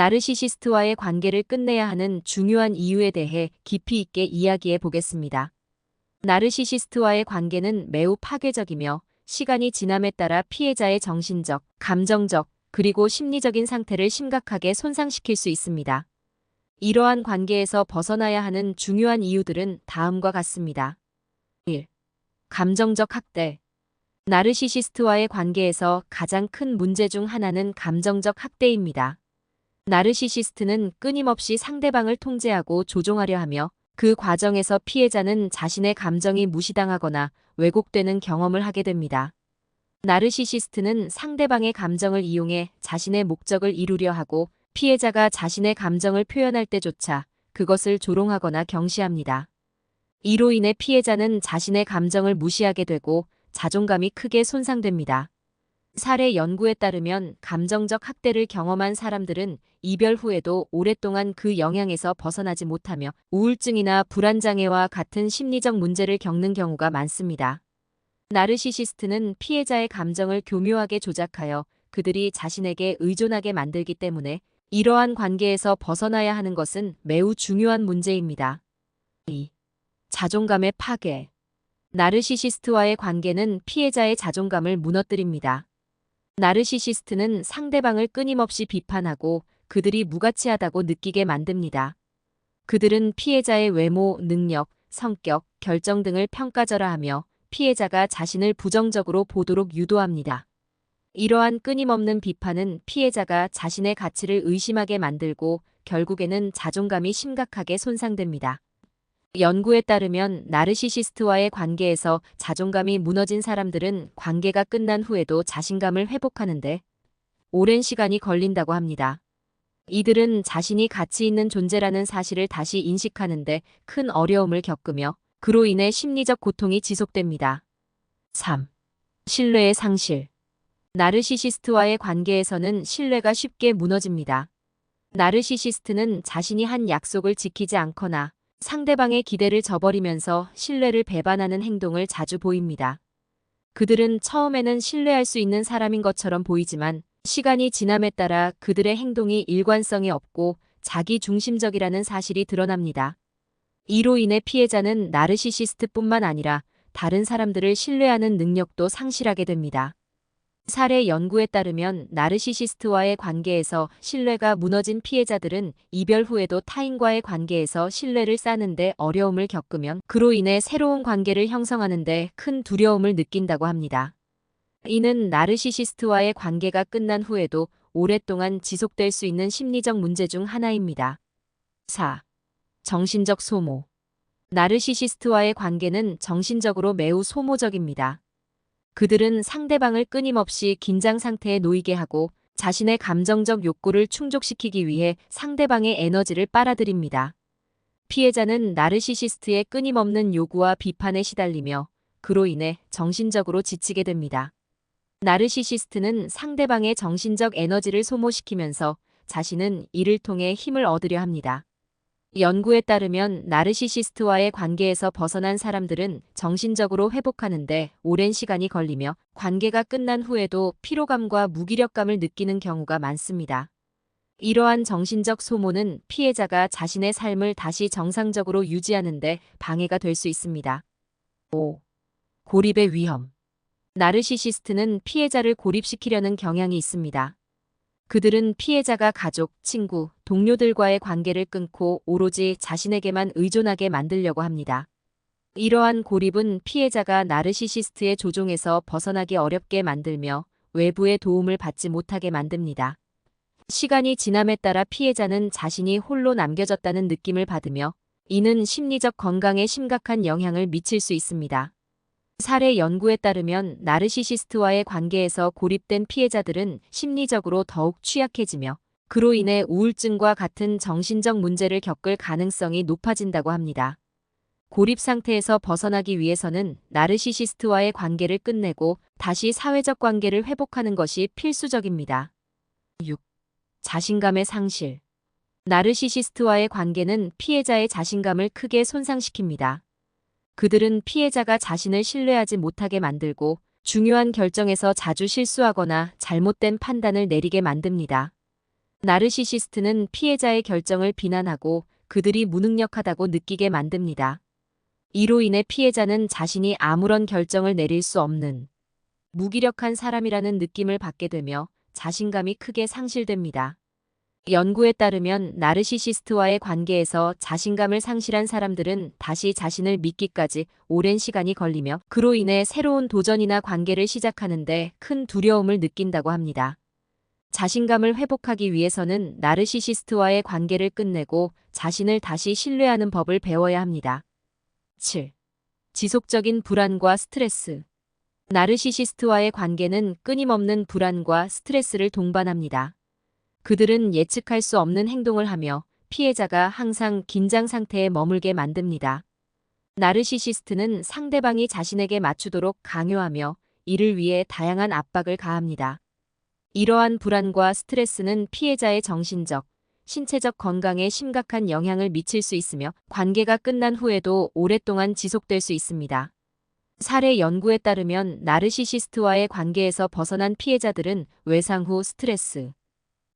나르시시스트와의 관계를 끝내야 하는 중요한 이유에 대해 깊이 있게 이야기해 보겠습니다. 나르시시스트와의 관계는 매우 파괴적이며 시간이 지남에 따라 피해자의 정신적, 감정적, 그리고 심리적인 상태를 심각하게 손상시킬 수 있습니다. 이러한 관계에서 벗어나야 하는 중요한 이유들은 다음과 같습니다. 1. 감정적 학대. 나르시시스트와의 관계에서 가장 큰 문제 중 하나는 감정적 학대입니다. 나르시시스트는 끊임없이 상대방을 통제하고 조종하려 하며 그 과정에서 피해자는 자신의 감정이 무시당하거나 왜곡되는 경험을 하게 됩니다. 나르시시스트는 상대방의 감정을 이용해 자신의 목적을 이루려 하고 피해자가 자신의 감정을 표현할 때조차 그것을 조롱하거나 경시합니다. 이로 인해 피해자는 자신의 감정을 무시하게 되고 자존감이 크게 손상됩니다. 사례 연구에 따르면 감정적 학대를 경험한 사람들은 이별 후에도 오랫동안 그 영향에서 벗어나지 못하며 우울증이나 불안장애와 같은 심리적 문제를 겪는 경우가 많습니다. 나르시시스트는 피해자의 감정을 교묘하게 조작하여 그들이 자신에게 의존하게 만들기 때문에 이러한 관계에서 벗어나야 하는 것은 매우 중요한 문제입니다. 2. 자존감의 파괴. 나르시시스트와의 관계는 피해자의 자존감을 무너뜨립니다. 나르시시스트는 상대방을 끊임없이 비판하고 그들이 무가치하다고 느끼게 만듭니다. 그들은 피해자의 외모, 능력, 성격, 결정 등을 평가절하 하며 피해자가 자신을 부정적으로 보도록 유도합니다. 이러한 끊임없는 비판은 피해자가 자신의 가치를 의심하게 만들고 결국에는 자존감이 심각하게 손상됩니다. 연구에 따르면 나르시시스트와의 관계에서 자존감이 무너진 사람들은 관계가 끝난 후에도 자신감을 회복하는데 오랜 시간이 걸린다고 합니다. 이들은 자신이 가치 있는 존재라는 사실을 다시 인식하는데 큰 어려움을 겪으며 그로 인해 심리적 고통이 지속됩니다. 3. 신뢰의 상실. 나르시시스트와의 관계에서는 신뢰가 쉽게 무너집니다. 나르시시스트는 자신이 한 약속을 지키지 않거나 상대방의 기대를 저버리면서 신뢰를 배반하는 행동을 자주 보입니다. 그들은 처음에는 신뢰할 수 있는 사람인 것처럼 보이지만 시간이 지남에 따라 그들의 행동이 일관성이 없고 자기 중심적이라는 사실이 드러납니다. 이로 인해 피해자는 나르시시스트뿐만 아니라 다른 사람들을 신뢰하는 능력도 상실하게 됩니다. 사례 연구에 따르면 나르시시스트와의 관계에서 신뢰가 무너진 피해자들은 이별 후에도 타인과의 관계에서 신뢰를 쌓는데 어려움을 겪으면 그로 인해 새로운 관계를 형성하는데 큰 두려움을 느낀다고 합니다. 이는 나르시시스트와의 관계가 끝난 후에도 오랫동안 지속될 수 있는 심리적 문제 중 하나입니다. 4. 정신적 소모. 나르시시스트와의 관계는 정신적으로 매우 소모적입니다. 그들은 상대방을 끊임없이 긴장 상태에 놓이게 하고 자신의 감정적 욕구를 충족시키기 위해 상대방의 에너지를 빨아들입니다. 피해자는 나르시시스트의 끊임없는 요구와 비판에 시달리며 그로 인해 정신적으로 지치게 됩니다. 나르시시스트는 상대방의 정신적 에너지를 소모시키면서 자신은 이를 통해 힘을 얻으려 합니다. 연구에 따르면 나르시시스트와의 관계에서 벗어난 사람들은 정신적으로 회복하는데 오랜 시간이 걸리며 관계가 끝난 후에도 피로감과 무기력감을 느끼는 경우가 많습니다. 이러한 정신적 소모는 피해자가 자신의 삶을 다시 정상적으로 유지하는데 방해가 될 수 있습니다. 5. 고립의 위험. 나르시시스트는 피해자를 고립시키려는 경향이 있습니다. 그들은 피해자가 가족, 친구, 동료들과의 관계를 끊고 오로지 자신에게만 의존하게 만들려고 합니다. 이러한 고립은 피해자가 나르시시스트의 조종에서 벗어나기 어렵게 만들며 외부의 도움을 받지 못하게 만듭니다. 시간이 지남에 따라 피해자는 자신이 홀로 남겨졌다는 느낌을 받으며 이는 심리적 건강에 심각한 영향을 미칠 수 있습니다. 사례 연구에 따르면 나르시시스트와의 관계에서 고립된 피해자들은 심리적으로 더욱 취약해지며 그로 인해 우울증과 같은 정신적 문제를 겪을 가능성이 높아진다고 합니다. 고립 상태에서 벗어나기 위해서는 나르시시스트와의 관계를 끝내고 다시 사회적 관계를 회복하는 것이 필수적입니다. 6. 자신감의 상실. 나르시시스트와의 관계는 피해자의 자신감을 크게 손상시킵니다. 그들은 피해자가 자신을 신뢰하지 못하게 만들고 중요한 결정에서 자주 실수하거나 잘못된 판단을 내리게 만듭니다. 나르시시스트는 피해자의 결정을 비난하고 그들이 무능력하다고 느끼게 만듭니다. 이로 인해 피해자는 자신이 아무런 결정을 내릴 수 없는 무기력한 사람이라는 느낌을 받게 되며 자신감이 크게 상실됩니다. 연구에 따르면 나르시시스트와의 관계에서 자신감을 상실한 사람들은 다시 자신을 믿기까지 오랜 시간이 걸리며 그로 인해 새로운 도전이나 관계를 시작하는데 큰 두려움을 느낀다고 합니다. 자신감을 회복하기 위해서는 나르시시스트와의 관계를 끝내고 자신을 다시 신뢰하는 법을 배워야 합니다. 7. 지속적인 불안과 스트레스. 나르시시스트와의 관계는 끊임없는 불안과 스트레스를 동반합니다. 그들은 예측할 수 없는 행동을 하며 피해자가 항상 긴장 상태에 머물게 만듭니다. 나르시시스트는 상대방이 자신에게 맞추도록 강요하며 이를 위해 다양한 압박을 가합니다. 이러한 불안과 스트레스는 피해자의 정신적, 신체적 건강에 심각한 영향을 미칠 수 있으며 관계가 끝난 후에도 오랫동안 지속될 수 있습니다. 사례 연구에 따르면 나르시시스트와의 관계에서 벗어난 피해자들은 외상 후 스트레스,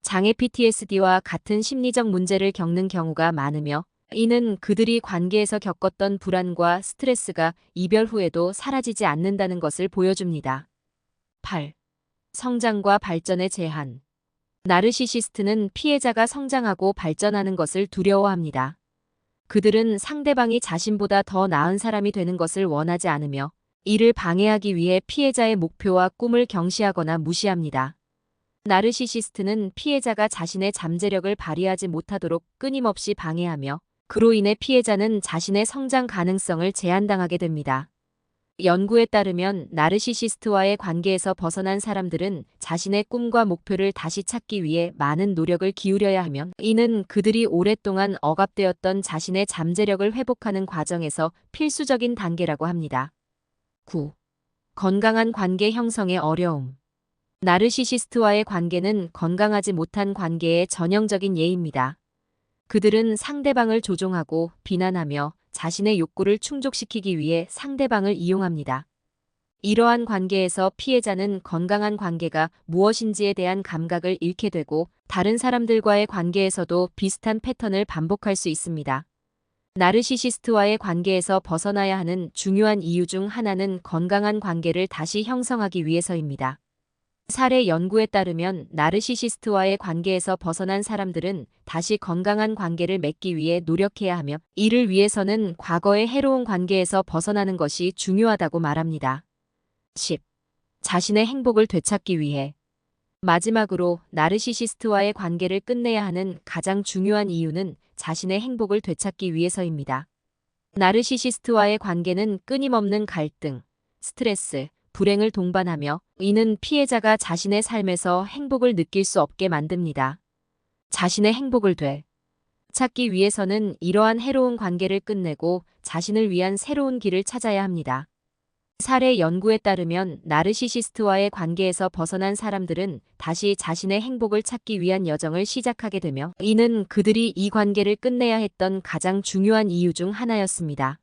장애 PTSD와 같은 심리적 문제를 겪는 경우가 많으며 이는 그들이 관계에서 겪었던 불안과 스트레스가 이별 후에도 사라지지 않는다는 것을 보여줍니다. 8. 성장과 발전의 제한. 나르시시스트는 피해자가 성장하고 발전하는 것을 두려워합니다. 그들은 상대방이 자신보다 더 나은 사람이 되는 것을 원하지 않으며 이를 방해하기 위해 피해자의 목표와 꿈을 경시하거나 무시합니다. 나르시시스트는 피해자가 자신의 잠재력을 발휘하지 못하도록 끊임없이 방해하며 그로 인해 피해자는 자신의 성장 가능성을 제한당하게 됩니다. 연구에 따르면 나르시시스트와의 관계에서 벗어난 사람들은 자신의 꿈과 목표를 다시 찾기 위해 많은 노력을 기울여야 하며 이는 그들이 오랫동안 억압되었던 자신의 잠재력을 회복하는 과정에서 필수적인 단계라고 합니다. 9. 건강한 관계 형성의 어려움. 나르시시스트와의 관계는 건강하지 못한 관계의 전형적인 예입니다. 그들은 상대방을 조종하고 비난하며 자신의 욕구를 충족시키기 위해 상대방을 이용합니다. 이러한 관계에서 피해자는 건강한 관계가 무엇인지에 대한 감각을 잃게 되고 다른 사람들과의 관계에서도 비슷한 패턴을 반복할 수 있습니다. 나르시시스트와의 관계에서 벗어나야 하는 중요한 이유 중 하나는 건강한 관계를 다시 형성하기 위해서입니다. 사례 연구에 따르면 나르시시스트와의 관계에서 벗어난 사람들은 다시 건강한 관계를 맺기 위해 노력해야 하며 이를 위해서는 과거의 해로운 관계에서 벗어나는 것이 중요하다고 말합니다. 10. 자신의 행복을 되찾기 위해 마지막으로 나르시시스트와의 관계를 끝내야 하는 가장 중요한 이유는 자신의 행복을 되찾기 위해서입니다. 나르시시스트와의 관계는 끊임없는 갈등, 스트레스, 불행을 동반하며 이는 피해자가 자신의 삶에서 행복을 느낄 수 없게 만듭니다. 자신의 행복을 돼 찾기 위해서는 이러한 해로운 관계를 끝내고 자신을 위한 새로운 길을 찾아야 합니다. 사례 연구에 따르면 나르시시스트와의 관계에서 벗어난 사람들은 다시 자신의 행복을 찾기 위한 여정을 시작하게 되며 이는 그들이 이 관계를 끝내야 했던 가장 중요한 이유 중 하나였습니다.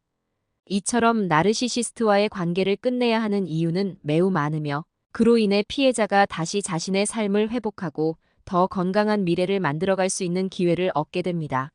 이처럼 나르시시스트와의 관계를 끝내야 하는 이유는 매우 많으며 그로 인해 피해자가 다시 자신의 삶을 회복하고 더 건강한 미래를 만들어갈 수 있는 기회를 얻게 됩니다.